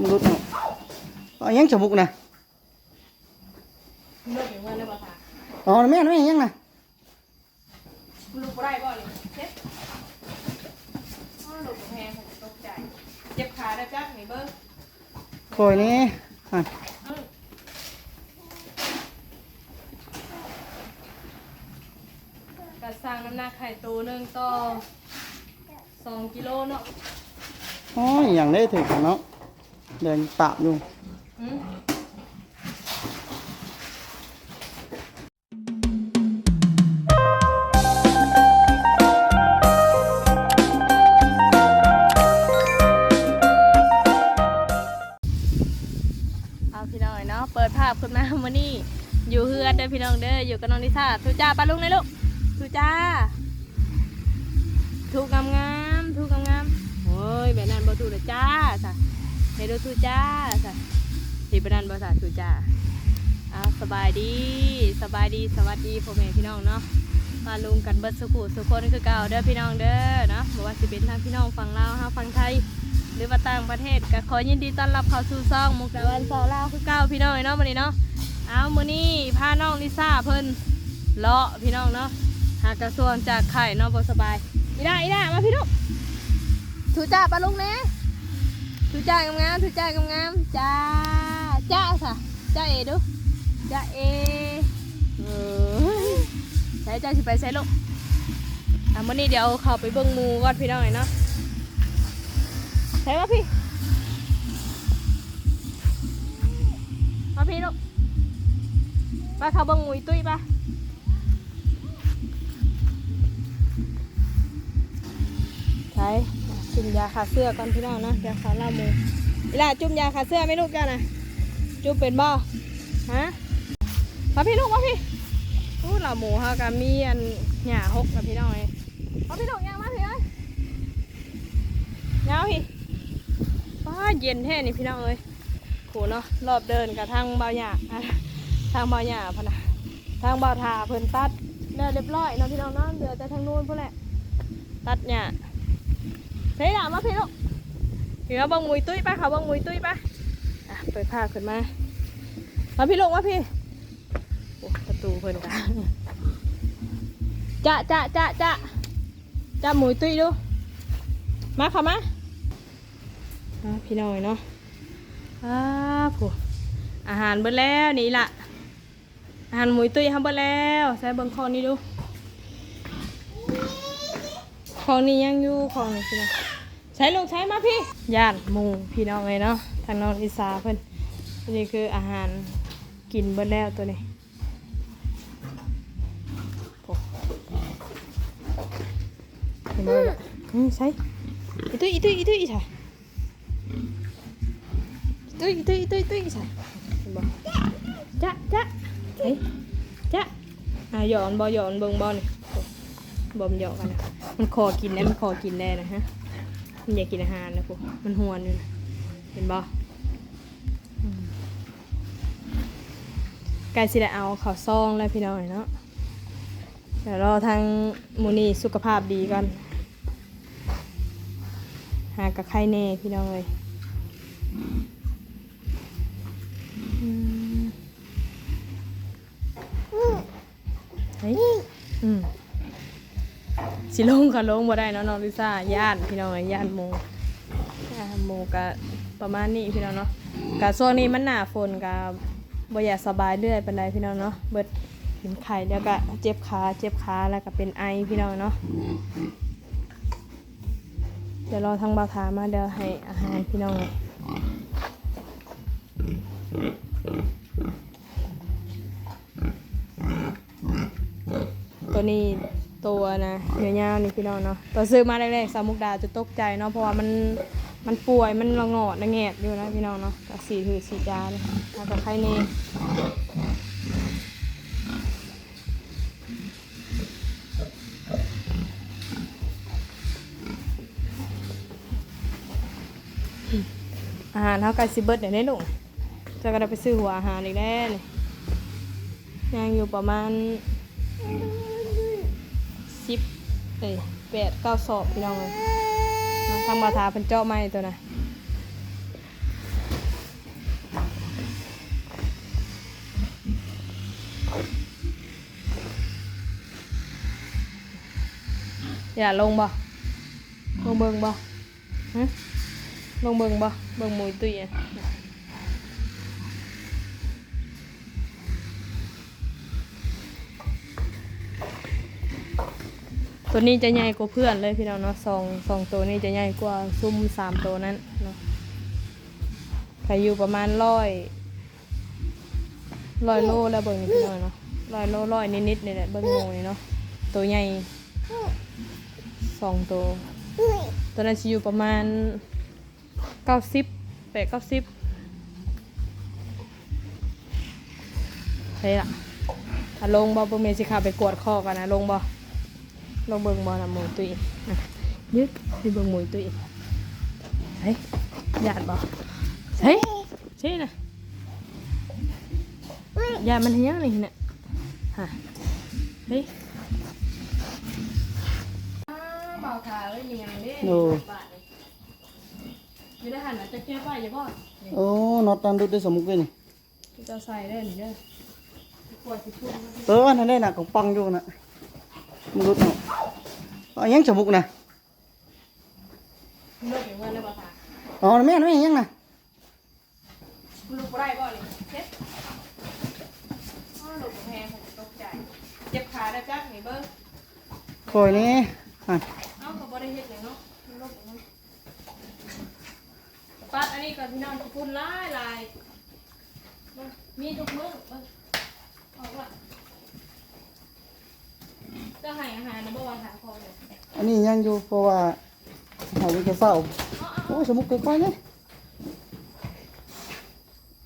มันรุดเนาะเอายังฉบุกนะเลิกอย่างเมื่อเลยบ่ค่ะอ๋อแม่นแม่นยังนะลูกบ่ได้บ่นี่เจ็บอ้าวลูกบ่แพงตกใจ เจ็บขาได้จักนี่เบิ่งคอยนี่อะเอ้าก็สร้างน้ำหนักไข่ตัวหนึงต่อสองกิโลเนาะอ๋ออย่างได้ถึงเนาะ แดงปาอยู่อืมเอาพี่น้องเนาะเปิดภาพขึ้นมามื่อนี้อยู่เฮือนเด้อพี่น้องเด้ออยู่กับน้องนิซ่าทูจ้าปลาลุงเลยลูกทูจ้าถูกงามงามถูกงามงามโอ้ยแบบนั้นบ่ถูกเลยจ้า เฮดูทูจ้าสะสีบนันบ่สะทูจ้าอาสบายดีสบายดีสวัสดีพ่อแม่พี่น้องเนาะมาลุงกันเบิดสุขุสุคนคือเก่าเด้อพี่น้องเด้อเนาะบ่ว่าสิเป็นทางพี่น้องฝั่งลาวฮาฝั่งไทย หรือว่าต่างประเทศก็ขอยินดีต้อนรับเข้าสู่ซ่องมุกดาวันซอลาวคือเก้าพี่น้องเนาะวันนี้เนาะเอามื้อนี้พาน้องลิซ่าเพิ่นเลาะพี่น้องเนาะหากระทรวงจากไข่เนาะบ่สบายอีด้อีด้มาพี่ลูกถูจ้าปลาลุงแน่ ถูจ้างามๆถูจ้างามๆจ้าจ้าสะจ้าเอดูจ้าเอเออใส่จ้าสิไปใส่ลูกอะมื้อนี้เดี๋ยวเข้าไปเบิ่งมูก่อนพี่น้องเนาะใช่ป่ะพี่มาพี่ลูกไปเขาเบังมุยตุ้ยป่ะใช่ จุ่มยาขาเสื้อก่อนพี่น้องนะยาขาล่าหมูเวลาจุ่มยาขาเสื้อไม่ลูกจ้านะจุ่มเป็นบ่ฮะมาพี่ลูกมาพี่อู้เหล่าหมูฮะกับมีอันหญ้าหกกับพี่น้องเองมาพี่ลูกยังมาพี่เอ้ยยาวพี่ว้าเย็นแท้นี่พี่น้องเอ้ยโหเนาะรอบเดินกับทางเบาหยาทางเบาหยาพนะทางเบาทาเพิ่นตัดแล้วเรียบร้อยเนาะพี่น้องเนาะเหลือแต่ทางนู้นพุ่นแหละตัดหยา ใช่หล่ะมาพี่ลูกเดี๋ยวบังมุยตุ้ยไปเขาบังมุยตุ้ยไปอะเปิดผ้าขึ้นมามาพี่ลูกมาพี่โอ้ประตูเพิ่นกันจะจะจะจะจะมุยตุ้ยดูมาเขามาพี่น้อยเนาะอ้าผู้อาหารเบิดแล้วนี่ล่ะอาหารหมูตุ้ยทำเบิดแล้วใส่เบิ่งขอนี่ดูของนี่ยังอยู่ของนี่พี่น้อง ใช้ลูกใช้มาพี่ย่านหมูพี่น้องเลยเนาะทางน้องอิสาเพิ่นอันนี่คืออาหารกินเบิดแล้วตัวนี้โอ้เห็นไหมล่ะอืมใช่อีตุ้ยอีตุ้ยอีตุ้ยอีใช่ตุ้ยตุ้ยตุ้ยตุ้ยใส่บจ๊ะจ๊ะเฮ้ยจ๊ะอะหยอนบอหยอนเบิ่งบอนี่บอมหยอกกันนะมันคอกินแน่มันคอกินแน่นะฮะ มันอยากกินอาหารนะพวกมันหวนอยู่นะเห็นบอกายสิได้เอาข้าวซองแล้วพี่น้อยเนาะเดี๋ยวรอทางมูนี่สุขภาพดีก่อนหากับไข่เน่พี่น้องเลย สิลงก็ลงบ่ได้เนาะน้องลิซ่าย่านพี่น้องย่านหมูย่านหมูก็ประมาณนี้พี่น้องเนาะกะช่วงนี้มันหนาฝนกะบ่อยากสบายเรื่อยปานใดพี่น้องเนาะเบิดเป็นไข้แล้วก็เจ็บขาเจ็บขาแล้วก็เป็นไอพี่น้องเนาะเดี๋ยวรอทางบาวถามาเดี๋ยวให้อาหารพี่น้องตัวนี้ ตัวนะเนื้อยาวนี่พี่น้องเนาะตัวซื้อมาแรกๆสาวมุกดาจะตกใจเนาะเพราะว่ามันมันป่วยมันระงอดระแงดอยู่นะพี่น้องเนาะกับสีถือสีจานมากับไข่เน่อาหารเท่ากับซิเบิร์ดเดี๋ยได้ลูกจะก็ได้ไปซื้อหัวอาหารอีกแล้วนี่ยังอยู่ประมาณ เอ้ยแปดเก้าศอกพี่น้องเลยทางบาทาเป็นเจาะไม้ตัวน่ะอย่าลงบ่ลงเบิงบ่ลงเบิงบ่เบิงมวยตุยอ่ะ ตัวนี้จะใหญ่กว่าเพื่อนเลยพี่น้องเนาะสองสองตัวนี้จะใหญ่กว่าซุ่มสามตัวนั้นเนาะใครอยู่ประมาณร้อยร้อยโลแล้วเบิ่งนี่พี่น้องเนาะร้อยโลร้อยนิดๆนี่แหละเบิ่งหมูนี่เนาะตัวใหญ่สองตัวตัวนั้นจะอยู่ประมาณเก้าสิบแปดเก้าสิบใช่ละถ้าลงบ่เบิ่งเมสิขาไปกวดคอกันนะลงบ่ ลงเบิ่งบ่นะหมูตุยอะยึดไปเบิ่งหมูตุยใช่ญาติบ่ใช่ใช่นะญาติมันเฮี้ยงนี่เนี่ยฮะเฮ้ยเบาขาเอ้ยมีอย่างนี้โอ้ไม่ได้หันนะจะเก็บไว้อย่าบ่โอ้น็อตตันดุดได้สมุกเลยนี่จะใส่ได้หรือเด้อปวดสิพุ่งมันเอออันนั้นได้น่ะของปังอยู่น่ะ มรุดเนาะเอายังสมุกนะเลิกอย่างว่าเลยบ่ตาอ๋อแม่นแม่ยังนะลูกบ่ได้บ่นี่เช็ดอ้อลูกบ่แพงผมตกใจ เจ็บขาได้จักนี่เบิ่งคอยนี่อะเอ้าก็บ่ได้เฮ็ดหยังเนาะมันลบอย่างนั้นปัดอันนี้ก็พี่น้องทุกคนหลายหลายเบิ่มีทุกมื้อเบิ่งออกละ จะให้อาหารนะบ่ว่าหาพอเลยอันนี้ยังอยู่เพราะว่าหายไปแค่เศร้าเอาเอาโอ้ยสมุกค่อยๆเลย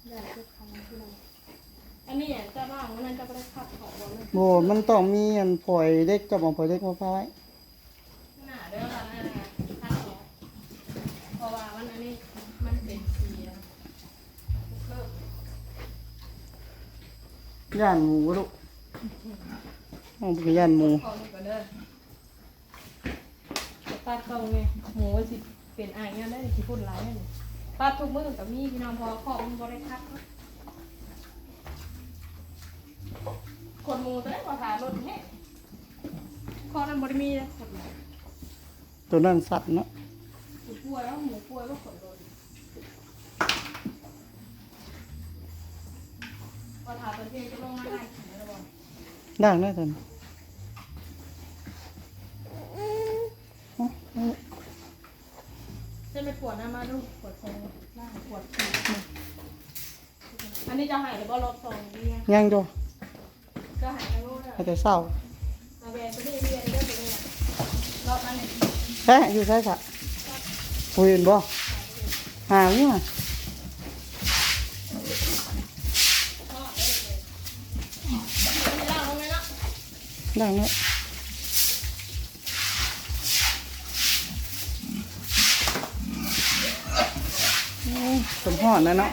ได้เจ็บขาพี่น้องอันนี้อะจะว่างวันนั้นจะบ่ได้ขับของบ่เลยโบมันต้องมีอันปล่อยเด็กจับเอาปล่อยเด็กมาพาไว้หน้าเด้อละนั่นน่ะขัดออกเพราะว่ามันอันนี้มันเป็นสีอะเลิกย่านหมูลูก เอาไปย่านหมูขอหนูก็เด้อจะตัดตรงไงหมูว่าสิเป็นอายเนี่ยได้สิพูดหลายเนี่ยตัดทุกมื้อกับมีพี่น้องพอขอมันบ่ได้คัดเนาะคนหมูตัวได้บ่ทารถแท้ขอนั้นบ่ได้มีเลยคนหมูตัวนั้นสัตว์เนาะหมูป่วยแล้วหมูป่วยก็ขนรถพอถามประเทศจะลงมาได้ถึงแล้วบ่ด่างได้ทันเอาเอา จะ ไปปวดหน้ามาดูปวดคอล่างปวดขีดอันนี้จะหายหรือว่ารถส่งดีไงยังจ้ะจะหายกันรู้เลยให้แต่เศร้ามาแบนไปเรื่อยๆเรื่อยๆไปเรื่อยๆรอบนั้นเนี่ยแค่อยู่ใช่ค่ะปุยเห็นบ่หาเนี่ยพ่อได้เลยอันนี้ล่างลงเลยเนาะ ด่างเนี่ยโอ้ย สมหอนนะเนาะ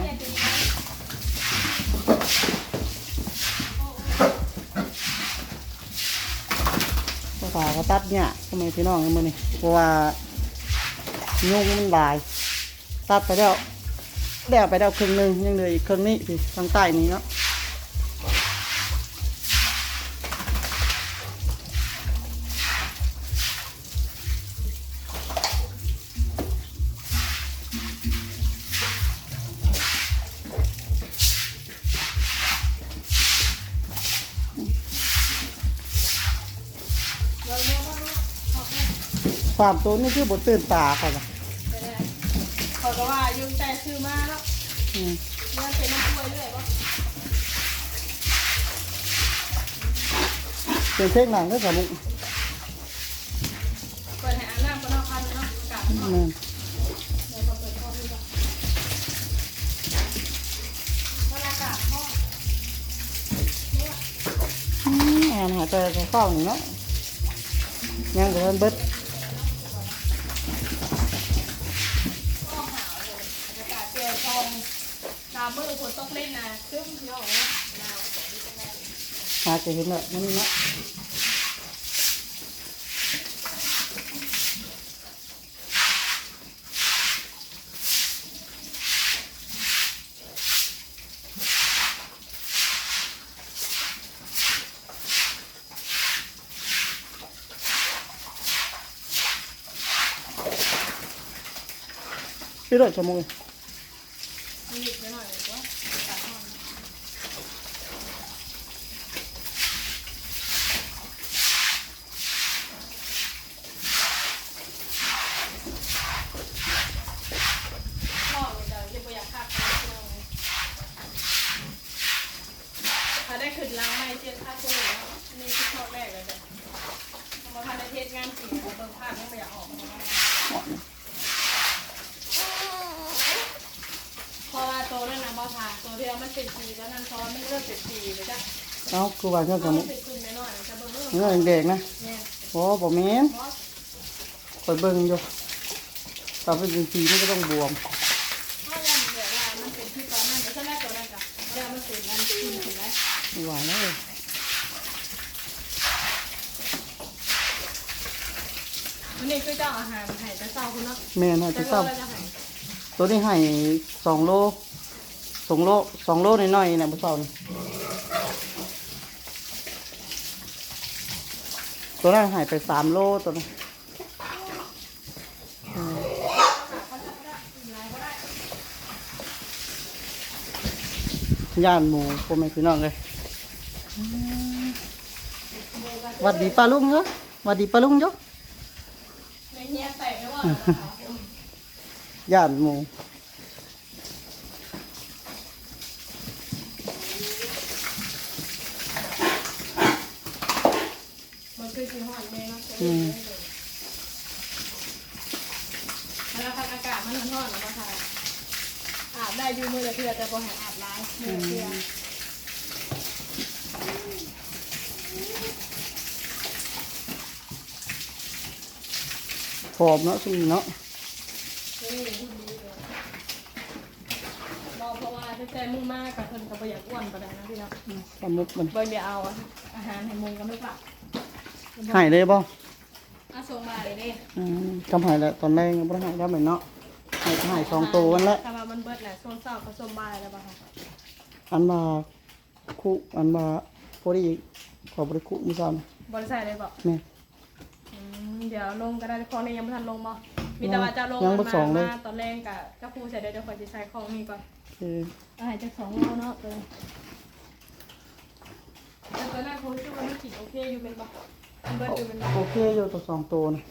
ภาษาก็ตัดเนี่ยทำไมพี่น้องมือนี่เพราะว่ายุงมันลาย ตัดไปแล้วแล้วไปแล้วครึ่งหนึ่งยังเหลืออีกครึ่งนี้สิทางใต้นี้เนาะ สามตัวนี่คือบทตื่นตาค่ะจ้ะไปเลยเขาก็ว่ายุ่งแต่ชื่อมาแล้วอืมเงินเป็นน้ำป่วยเรื่อยป่ะเป็นเทคหนังก็สมุกเปิดให้อ่านน้ำก็นอกคันเนาะกลับอืเนาะมเดี๋ยวเขาเปิดข้อดูก่อนบรรยากาศห้องเนี่ยอืมอ่านหาใจจะเข้าหนึ่งเนาะยังกับเบิด ฝนตกเล่นนะซึ่อนะหาจะเห็นแบบนั้นเนาะพี่เถชั่วโมง จ็ดค่าตัวแล้วนี่คือข้อแรกเลยจ้ะเพราะว่าถ้าเทศงานจริงผมเบิ่งภาพยังไม่อยากออกมาเลยเพราะว่าตัวนั่นนะบอทาตัวที่ว่ามันเป็นปีแล้วนั่นเพราะว่ามันเริ่มเป็นปีเลยจ้ะเอาคือว่าเจ้าถ้าชะมมันงเป็นกลุ่มน้อยๆจะเบิ่งเรื่องเนื้อแดงๆนะเนี่ยโอ้บ่แม่นบอสคอยเบิ่งอยู่ถ้าเป็นสีมันก็ต้องบวม ถ้ายังแบบว่ามันเป็นที่ตอนนั้นแต่ถ้าแรกตัวนั้นกับแล้วมันเป็นอันจริงถูกไหม หวานแล้วเลย มันนี่คือเจ้าอาหารไห่แต่เศร้าคุณเนาะแม่นให้แต่จะก็เศร้าเราจะไห่ตัวนี้ให้สองโลสองโลสองโลน้อยๆเนี่ยบ่เศร้านี่ตัวนั้นให้ไปสามโลตัวนั้นอืมย่านหมูพ่อแม่พี่น้องเลยหวัดดีป้าลุงเนาะหวัดดีป้าลุงเนาะ ในเฮียแตกแล้วว่า ย่านหมูมันคือสีหอนเลยเนาะอืมแล้วพักอากาศมันร้อนๆแล้วก็ทาอาบได้อยู่มือละเทือแต่พอหาอาบล้างมือละเทือ หอมเนาะสิเนาะนี่พูดดีเลยบอกเพราะว่าถ้าใจมุ่งมากกับคนก็ประหยัดอ้วนก็ได้นะพี่เนาะปลาหมึกมันเบิ่งเดี๋ยวเอาอาหารให้มุงกันไม่ปะหายเลยบ่อาส่งมาเลยเด้อืมกำหายแล้วตอนแรกยังบ่ได้หายแล้วเหมือนเนาะหายก็หายสองตัววันละถ้าว่ามันเบิดแหละส่งเศร้าก็ส่งบ่ายแล้วป่ะคะอันมาคุอันมาพอดีขอบริคุมือซ้บริษัทเลยบอกำแม่อืม เดี๋ยวลงก็ได้ของนี้ยังไม่ทันลงบ่มีแต่ว่าจะลงยังบ่มันสอมางเลย มาตอนแรกกับเจ้าครูใส่เดี๋ยวเดี๋ยวขอจะใช้ของนี้ก่อนคืออาหารจากสองโลเนาะตัวนี้แต่ตัวนั้นคงชื่อว่ามันกินโอเคอยู่เป็นบ่มันเบิดอยู่เป็นบ่โอเคอยู่ตัวสองตัวนะ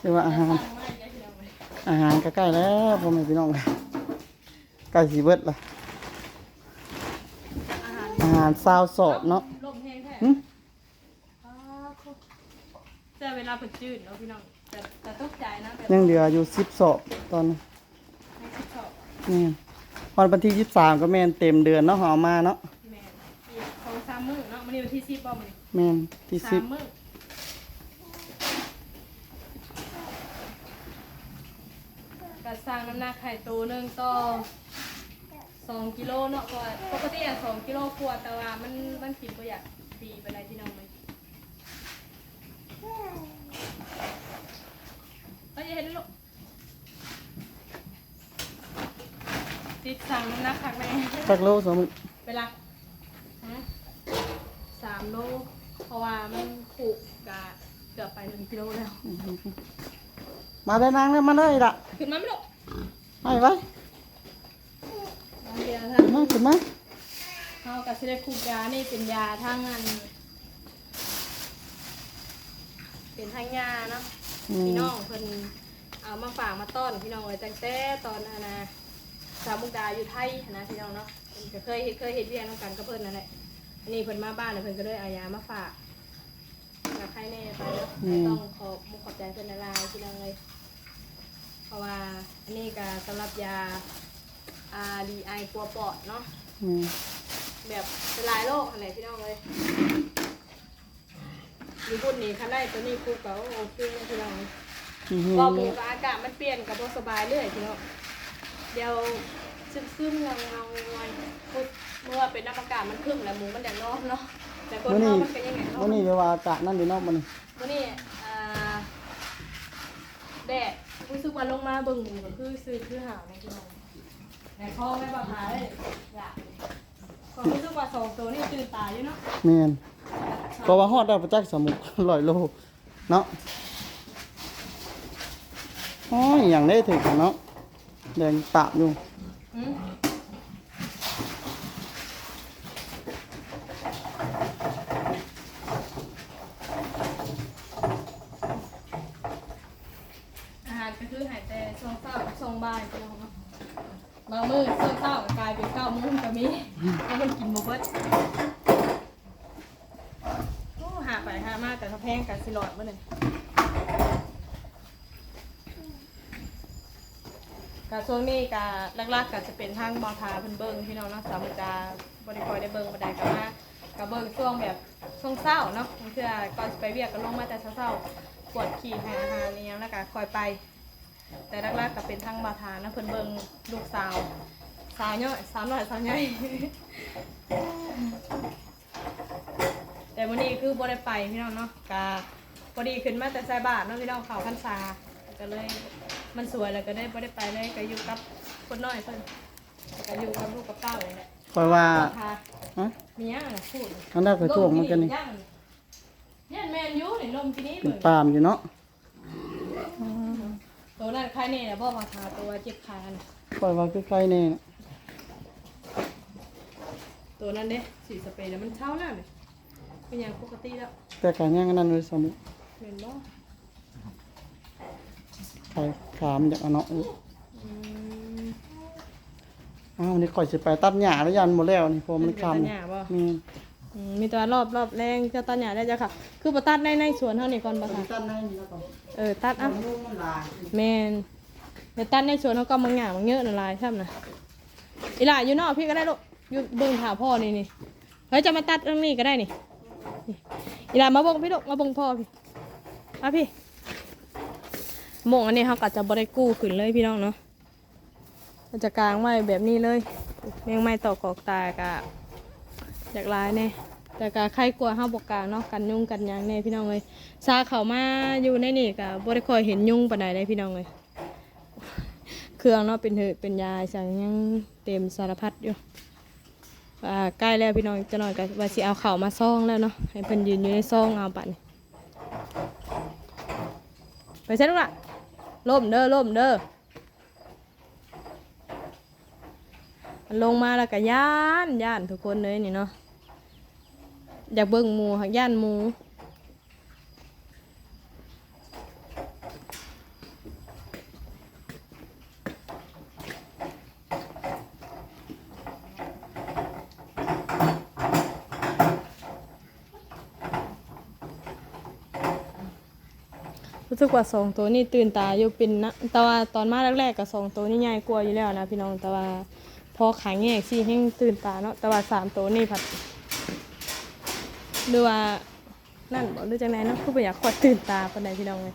แต่ว่าอาหารสั่งมาอีกแล้วพี่น้องเว้ยอาหารก็ใกล้แล้วพ่อแม่พี่น้องใกล้สีเบิดละอาหารอาหารซาวสอบเนาะลมแห้งแท้หึอ้าว แต่เวลาเปิดจืดเนาะพี่น้องแต่แต่ตกใจนะแบบยังเหลืออยู่สิบสอบตอนนี้ให้คิดชอบนี่วันวันที่ยี่สิบสามก็แม่นเต็มเดือนเนาะหอมาเนาะแม่นอีกสองสามมื้อเนาะมันนี่วันที่สิบป่ะมันนี่แม่นที่สาสิบมมื้อก็สร้างน้ำหนักไข่ตัวหนึ่งต่อสองกิโลเนาะก็ปกติอะสองกิโลกว่าแต่ว่ามันมันกินก็อยากปีไปได้ที่น้องไห มเอ้ยอย่าเห็นลูกติดสั่งน้ำหนักคักแม่สักโลสองมื้อเวลาฮะสามโลเพราะว่ามันผูกกะเกือบไปหนึ่งกิโลแล้ว มาได้นางเลยมาเลยล่ะขึ้นมาไม่หรอกให้ไว้บางเดียวขึ้นมาขึ้นมาเขากับซิเลคูกยานี่เป็นยาทางงานเป็นทางยาเนาะอื พี่มน้องเพิ่นเอามาฝากมาต้อนพี่น้องไว้ตั้งแต่ตอนอานาสาวมุกดาอยู่ไทยนะพี่น้องเนาะเพิ่นก็เคยเฮ็ดเคยเฮ็ดเวียนน้ำกันกับเพิ่นนั่นแหละอันนี้เพิ่นมาบ้านแล้วเพิ่นก็เลยเอายามาฝากกับใครแน่ไปเนาะก็ต้องขอบมุกขอบใจเพิ่นละลายพี่น้องเลย เพราะว่าอันนี้ก็สำหรับยา RDI กลัวปอดเนาะ อืมแบบเป็นหลายโรคอะไรพี่น้องเลย มีพูดนี่คันได้ตัวนี้ครูก็โอเคนะพี่น้องอืมพอหมูกับอากาศมันเปลี่ยนกับบ่สบายเรื่อยพี่น้องเดี๋ยวซึมซึมๆเงาเงาๆงอยๆพูดเมื่อเป็นน้ำอากาศมันครึ่งแล้วหมูมันแดงนอนเนาะแต่คนวันนนี้อนมันเป็นยังไงเนาะวันนี้เดี๋ยวว่าอากาศนั่นดีเนาะมันวันนี้อ่าแดดรู้สึกว่าลงมาเบิ่งหมูก็คือซื้อคือหาวในพี่น้องแต่พ่อไม่บอกหาเลยอยากก็รู้สึกว่าสองตัวนี่ตื่นตาอยู่เนาะแม่น เพราะว่าฮอดได้ประจักษ์สมุกร้อยโลเนาะอ๋ออย่างได้ถึงเนาะแดงปะอยู่ อืมอาหารก็คือหายแต่ช่วงเช้ากับช่วงบ่ายพี่น้องเนาะบางมื้อช่วงเช้าก็กลายเป็นเก้าโมงก็มีเพราะมันกินบ่เบิดโอ้หาไปหามาแต่ถ้าแพงกับสิหลอดมื้อนึง กับช่วงนี้กะลักๆก็จะเป็นทางบอทาเพิ่นเบิ่งพี่น้องเนาะสามกาบ่ได้คอยได้เบิ่งบ่ได้ก็มาก็เบิ่งช่วงแบบช่วงเช้าเนาะเทื่อก่อนไปเวียกก็ลงมาแต่เช้าๆปวดขี่หาอาหารนี่ยแล้วก็คอยไป แต่ลักๆก็เป็นทางบอทานะเพิ่นเบิ่งลูกสาวสาวน้อยสาวน้อยสาวใหญ่แต่วันนี้คือบ่ได้ไปพี่น้องเนาะกะพอดีขึ้นมาแต่ใส่บาทเนาะพี่น้องเขาพรรษาก็เลย มันสวยแล้วก็ได้บ่ได้ไปเลยก็อยู่กับคนน้อยเพิ่นก็อยู่กับลูกกับเต้าเลยแหละคอยว่าพาฮะมีหยังน่ะพูดอันนั้นก็ช่วงมันกันนี่ย่างเนี่ยแม่นอยู่นี่ลมที่นี้เป็นเบิ่งปาล์มอยู่เนาะตัวนั้นใครเนี่ยบ่มาทาตัวเจ็บขาน่ะคอยว่าใกล้ๆนี่นะตัวนั้นเด้สีสเปรย์แล้วมันเช้าแล้วนี่เป็นอย่างปกติแล้วแต่การย่างอันนั้นเลยสมุเห็นบ่ ใครขามจากอันเนาะอืมอ้าวนี่ข่อยสิไปตัดหญ้าแล้วยันหมดแล้วนี่เพอมันเป็นตัดหญ้าบ่นี่อืมมีตัวรอบรอบแรงจะตัดหญ้าได้จ้ะค่ะ คือบ่ตัดในในสวนเท่านี้ก่อนบ่ค่ะตัดให้นี่แล้วก็เออตัดอะลูกมันลายแมนเดี๋ยวตัดในสวนเขาก็มังหยามังเยอะน่ะลายช่ำนะอีหล่าอยู่นอกพี่ก็ได้ลูกอยู่เบิ่งหาพ่อนี่นี่เฮ้ยจะมาตัดตรงนี้ก็ได้นี่นี่อีหล่ามาเบิ่งพี่ลูกมาเบิ่งพ่อพี่มาพี่ห มงอันนี้เขาก็จะบริกู้ขึ้นเลยพี่น้องเนาะจะกลางไว้แบบนี้เลยเลี้ยงไม้ตอกอกตากะอยากลายแน่แต่กะใครกลัวห้าบกกางเนาะกันยุ่งกันยังแน่พี่น้องเลยซาเขามาอยู่ในนี่กะบ่ได้คอยเห็นยุ่งปานใดเลยพี่น้องเลยเครื่องเนาะเป็นเหืดเป็นยาสั่งยังเต็มสารพัดอยู่ใกล้แล้วพี่น้องจะหน่อยก็ว่าสิเอาเข่ามาซ่องแล้วเนาะให้เพิ่นยืนอยู่ในซ่องเอาปัดนี่ไปเซ็ตลูกละ ล่มเด้อล่มเด้อมันลงมาแล้วก็ย่านย่านทุกคนเลยนี่เนาะอยากเบิ่งหมูหักย่านหมู รู้สึกว่าสองตัวนี้ตื่นตาอยู่เป็นนะแต่ว่าตอนมาแรกๆกับสองตัวนี้ใหญ่กว่าอยู่แล้วนะพี่น้องแต่ว่าพอขายแงกสิให้ตื่นตาเนาะแต่ว่าสามตัวนี้ผัดหรือว่านั่นบอกหรือจังไหนเนาะคือบ่อยากขวดตื่นตาปานใดพี่น้องเลย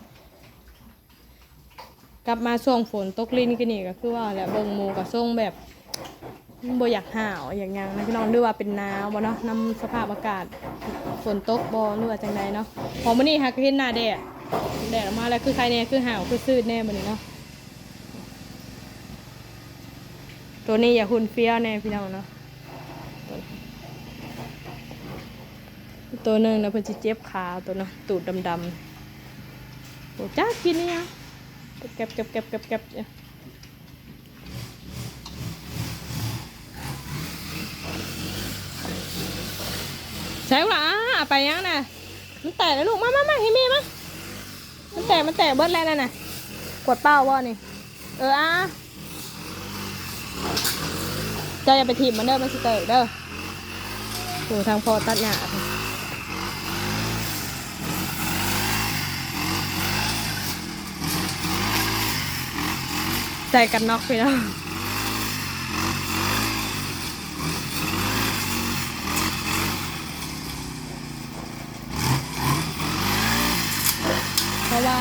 กลับมาช่วงฝนตกลิ้นกันนี่ก็คือว่าแหละเบิ่งหมูกับช่วงแบบบ่อยากห่าวอย่างหยังนะพี่น้องหรือว่าเป็นหนาวบ่เนาะนำสภาพอากาศฝนตกบ่หรือว่าจังใดเนาะพอมื้อนี้ฮักก็เห็นหน้าแดด แดดออกมาแล้วคือใครเนี่ยคือห่าวคือซืดแน่บันนี้เนาะตัวนี้อย่าหุ่นเฟี้ยวแน่พี่น้องเนาะตัวหนึ่งนะเพิ่นสิเจ็บขาตัวนะตูดดำๆโอ้จ้ากินนี่ยังเก็บเก็บเก็บเก็บเก็บเนี่ยใช่หรออะไปยังนะมันแตกแล้วลูกมามามาให้แม่มา มันแตกมันแตกเบิดแล้วนั่นน่ะกดเป้าว่านี่ เอออะเจ้าอย่าไปถีบมันเด้อมันสิเตะเด้อโหทางพอตัดหญ้าใจกันน็อกไปแล้ว ราะว่า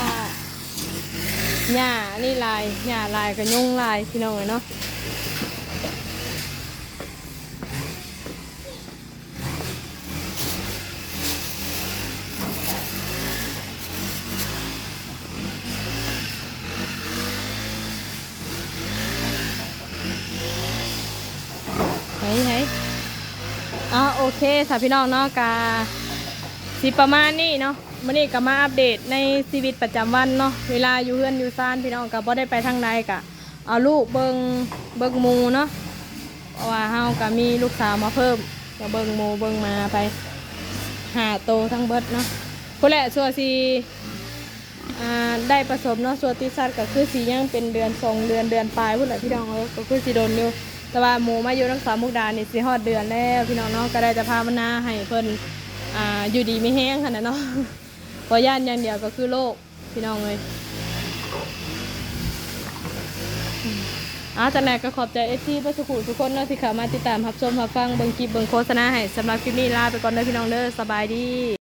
หญ้านี่ลายหญ้าลายกับยุ่งลายพี่น้องเลยเนาะเฮ้ยเฮ้ยอ่าโอเคค่ะพี่น้องเนาะกาสิประมาณนี้เนาะ มื้อนี้ก็มาอัปเดตในชีวิตประจำวันเนาะเวลาอยู่เฮือนอยู่ซ่านพี่น้องก็บ่ได้ไปทางใดก็เอาลูกเบิงเบิงหมูเนาะเพราะว่าเฮาก็มีลูกสาวมาเพิ่มก็เบิงหมูเบิงมาไปหาโตทั้งเบิดเนาะพุ่นแหละส่วนสิอ่ได้ผสมเนาะส่วนที่สัตว์ก็คือสิยังเป็นเดือนสองเดือนเดือนปลายพุ่นแหละพี่น้องเออก็คือสิโดนอยู่แต่ว่าหมูมาอยู่รักษามุกดานี่สิฮอดเดือนแล้วพี่น้องเนาะก็ได้จะพามานาให้เพิ่นอ่าอยู่ดีไม่แห้งขนาดเนาะ เพอย่านอย่างเดียวก็คือโรคพี่น้องเลยอาจากนั้นก็ขอบใจเอซีประสุขุทุกคนเนาะที่เข้ามาติดตามรับชมรับฟังเบิ่งคลิปเบิ่งโฆษณาให้สำหรับคลิปนี้ลาไปก่อนเด้อพี่น้องเด้อสบายดี